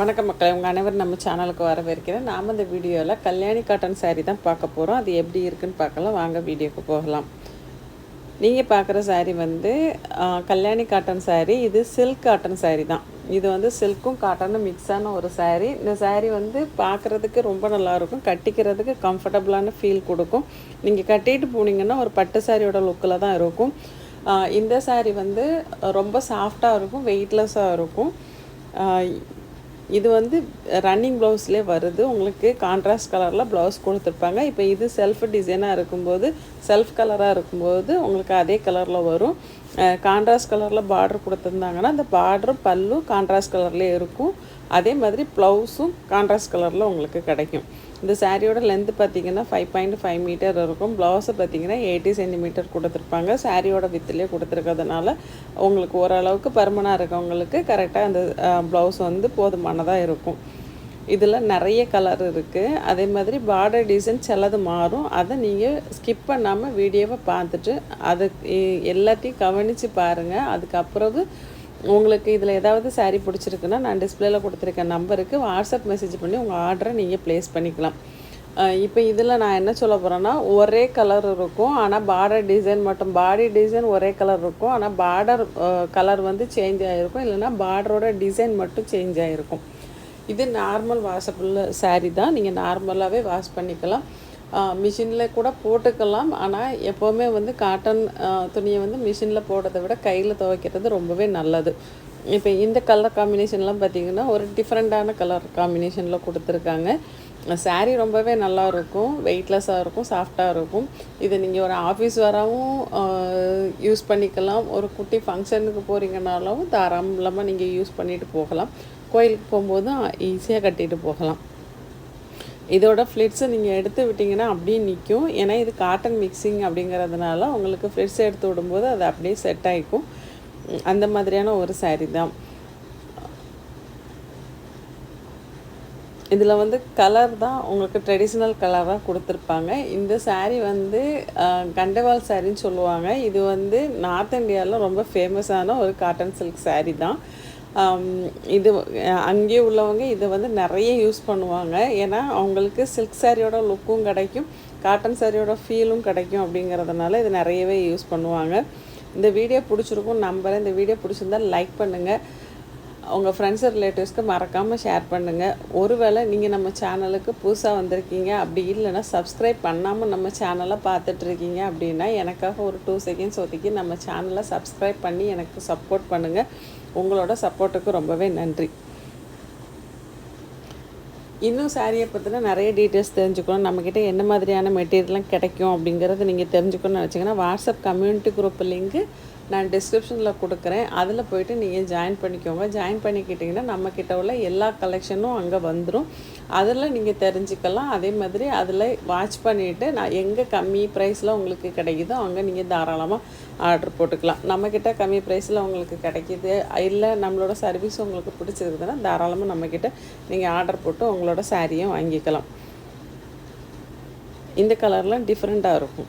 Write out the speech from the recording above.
வணக்கம் மக்களை உங்கள் அனைவரும் நம்ம சேனலுக்கு வரவேற்கிறேன். நாம் இந்த வீடியோவில் கல்யாணி காட்டன் சாரீ தான் பார்க்க போகிறோம் அது எப்படி இருக்குன்னு பார்க்கலாம். வாங்க வீடியோக்கு போகலாம். நீங்கள் பார்க்குற சாரீ வந்து கல்யாணி காட்டன் சாரீ இது சில்க் காட்டன் சாரீ தான். இது வந்து சில்க்கும் காட்டனும் மிக்ஸான ஒரு சாரீ இந்த சாரீ வந்து பார்க்குறதுக்கு ரொம்ப நல்லாயிருக்கும் கட்டிக்கிறதுக்கு கம்ஃபர்டபுளான ஃபீல் கொடுக்கும். நீங்கள் கட்டிட்டு போனீங்கன்னா ஒரு பட்டு சாரியோட லுக்கில் தான் இருக்கும். இந்த சாரீ வந்து ரொம்ப சாஃப்டாக இருக்கும். வெயிட்லெஸ்ஸாக இருக்கும். இது வந்து ரன்னிங் ப்ளவுஸ்லேயே வருது. உங்களுக்கு கான்ட்ராஸ்ட் கலரில் ப்ளவுஸ் கொடுத்துருப்பாங்க. இப்போ இது செல்ஃப் டிசைனாக இருக்கும்போது செல்ஃப் கலராக இருக்கும்போது உங்களுக்கு அதே கலரில் வரும். கான்ட்ராஸ்ட் கலரில் பார்டர் கொடுத்துருந்தாங்கன்னா அந்த பார்டரும் பல்லும் கான்ட்ராஸ்ட் கலர்லேயே இருக்கும். அதே மாதிரி ப்ளவுஸும் கான்ட்ராஸ்ட் கலரில் உங்களுக்கு கிடைக்கும். இந்த சாரியோட லென்த்து பார்த்தீங்கன்னா ஃபைவ் பாயிண்ட் ஃபைவ் மீட்டர் இருக்கும். ப்ளவுஸை பார்த்தீங்கன்னா எயிட்டி சென்டிமீட்டர் கொடுத்துருப்பாங்க. சாரியோட வித்துலேயே கொடுத்துருக்கிறதுனால உங்களுக்கு ஓரளவுக்கு பருமனாக இருக்கவங்களுக்கு கரெக்டாக அந்த ப்ளவுஸ் வந்து போதுமானதாக இருக்கும். இதில் நிறைய கலர் இருக்குது அதே மாதிரி பார்டர் டிசைன் சிலது மாறும். அதை நீங்கள் ஸ்கிப் பண்ணாமல் வீடியோவை பார்த்துட்டு அது எல்லாத்தையும் கவனித்து பாருங்கள் அதுக்கப்புறம் உங்களுக்கு இதில் ஏதாவது saree பிடிச்சிருக்குன்னா நான் டிஸ்பிளேல கொடுத்துருக்க நம்பருக்கு வாட்ஸ்அப் மெசேஜ் பண்ணி உங்கள் ஆர்டரை நீங்கள் ப்ளேஸ் பண்ணிக்கலாம். இப்போ இதில் நான் என்ன சொல்ல போகிறேன்னா ஒரே கலர் இருக்கும். ஆனால் பார்டர் டிசைன் மட்டும் பாடி டிசைன் ஒரே கலர் இருக்கும். ஆனால் பார்டர் கலர் வந்து சேஞ்ச் ஆகிருக்கும் இல்லைன்னா பார்டரோட டிசைன் மட்டும் சேஞ்ச் ஆகிருக்கும் இது நார்மல் வாஷபிள் saree தான். நீங்கள் நார்மலாகவே வாஷ் பண்ணிக்கலாம். மிஷினில் கூட போட்டுக்கலாம். ஆனால் எப்போவுமே வந்து காட்டன் துணியை வந்து மிஷினில் போடுறதை விட கையில் துவைக்கிறது ரொம்பவே நல்லது. இப்போ இந்த கலர் காம்பினேஷன்லாம் பார்த்திங்கன்னா ஒரு டிஃப்ரெண்ட்டான கலர் காம்பினேஷனில் கொடுத்துருக்காங்க. சாரீ ரொம்பவே நல்லா இருக்கும் வெயிட்லெஸ்ஸாக இருக்கும் சாஃப்டாக இருக்கும். இதை நீங்கள் ஒரு ஆஃபீஸ் வரவும் யூஸ் பண்ணிக்கலாம். ஒரு குட்டி ஃபங்க்ஷனுக்கு போகிறீங்கனாலும் தாராளமாக நீங்கள் யூஸ் பண்ணிட்டு போகலாம். கோயிலுக்கு போகும்போதும் ஈஸியாக கட்டிட்டு போகலாம். இதோட ஃப்ளிட்ஸை நீங்கள் எடுத்து விட்டிங்கன்னா அப்படியே நிற்கும் ஏன்னா இது காட்டன் மிக்சிங் அப்படிங்கிறதுனால உங்களுக்கு ஃப்ளிட்ஸ் எடுத்து விடும்போது அது அப்படியே செட் ஆகிக்கும் அந்த மாதிரியான ஒரு சாரீ தான். இதில் வந்து கலர் தான் உங்களுக்கு ட்ரெடிஷ்னல் கலராக கொடுத்துருப்பாங்க. இந்த சாரீ வந்து கண்டவால் சாரின்னு சொல்லுவாங்க. இது வந்து நார்த் இந்தியாவில் ரொம்ப ஃபேமஸான ஒரு காட்டன் சில்க் சாரீ தான். இது அங்கேயே உள்ளவங்க இதை வந்து நிறைய யூஸ் பண்ணுவாங்க. ஏன்னா அவங்களுக்கு சில்க் சாரியோட லுக்கும் கிடைக்கும் காட்டன் சாரியோட ஃபீலும் கிடைக்கும் அப்படிங்கிறதுனால இது நிறையவே யூஸ் பண்ணுவாங்க. இந்த வீடியோ பிடிச்சிருக்கும் நம்புகிறேன் இந்த வீடியோ பிடிச்சிருந்தா லைக் பண்ணுங்கள் உங்கள் ஃப்ரெண்ட்ஸ் ரிலேட்டிவ்ஸ்க்கு மறக்காமல் ஷேர் பண்ணுங்கள் ஒருவேளை நீங்கள் நம்ம சேனலுக்கு புதுசாக வந்திருக்கீங்க. அப்படி இல்லைன்னா சப்ஸ்கிரைப் பண்ணாமல் நம்ம சேனலை பார்த்துட்ருக்கீங்க அப்படின்னா எனக்காக ஒரு டூ செகண்ட்ஸ் ஒதுக்கி நம்ம சேனலை சப்ஸ்கிரைப் பண்ணி எனக்கு சப்போர்ட் பண்ணுங்கள் உங்களோட சப்போர்ட்டுக்கு ரொம்பவே நன்றி. இன்னும் சாரியை பற்றின நிறைய டீட்டெயில்ஸ் தெரிஞ்சுக்கணும். நம்மக்கிட்ட என்ன மாதிரியான மெட்டீரியல்லாம் கிடைக்கும் அப்படிங்கிறத நீங்கள் தெரிஞ்சுக்கணும்னு நினச்சிங்கன்னா வாட்ஸ்அப் கம்யூனிட்டி குரூப் லிங்க்கு நான் டிஸ்கிரிப்ஷனில் கொடுக்குறேன். அதில் போயிட்டு நீங்கள் ஜாயின் பண்ணிக்கோங்க. ஜாயின் பண்ணிக்கிட்டிங்கன்னா நம்மக்கிட்ட உள்ள எல்லா கலெக்ஷனும் அங்கே வந்துடும் அதில் நீங்கள் தெரிஞ்சுக்கலாம். அதே மாதிரி அதில் வாட்ச் பண்ணிவிட்டு நான் எங்கே கம்மி ப்ரைஸில் உங்களுக்கு கிடைக்குதோ அங்கே நீங்கள் தாராளமாக ஆர்டர் போட்டுக்கலாம். நம்மக்கிட்ட கம்மி ப்ரைஸில் உங்களுக்கு கிடைக்கிது. இல்லை நம்மளோட சர்வீஸ் உங்களுக்கு பிடிச்சிருக்குதுன்னா தாராளமாக நம்மக்கிட்ட நீங்கள் ஆர்டர் போட்டு உங்களோட சாரியும் வாங்கிக்கலாம். இந்த கலர்லாம் டிஃப்ரெண்ட்டாக இருக்கும்.